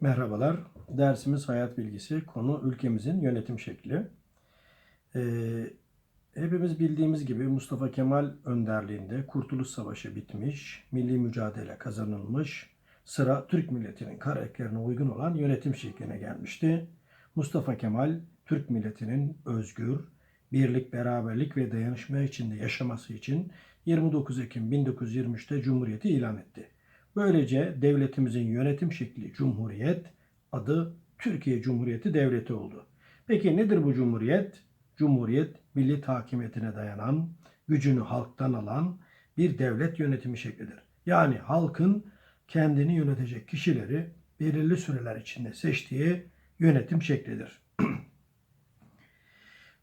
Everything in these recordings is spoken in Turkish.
Merhabalar. Dersimiz hayat bilgisi. Konu ülkemizin yönetim şekli. Ee, hepimiz bildiğimiz gibi Mustafa Kemal önderliğinde Kurtuluş Savaşı bitmiş, milli mücadele kazanılmış, sıra Türk milletinin karakterine uygun olan yönetim şekline gelmişti. Mustafa Kemal, Türk milletinin özgür, birlik, beraberlik ve dayanışma içinde yaşaması için 29 Ekim 1923'te Cumhuriyeti ilan etti. Böylece devletimizin yönetim şekli Cumhuriyet, adı Türkiye Cumhuriyeti Devleti oldu. Peki nedir bu Cumhuriyet? Cumhuriyet, milli hakimiyetine dayanan, gücünü halktan alan bir devlet yönetimi şeklidir. Yani halkın kendini yönetecek kişileri belirli süreler içinde seçtiği yönetim şeklidir.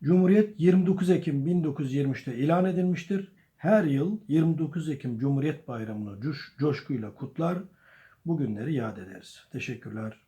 Cumhuriyet 29 Ekim 1923'te ilan edilmiştir. Her yıl 29 Ekim Cumhuriyet Bayramı'nı coş, coşkuyla kutlar, bu günleri yad ederiz. Teşekkürler.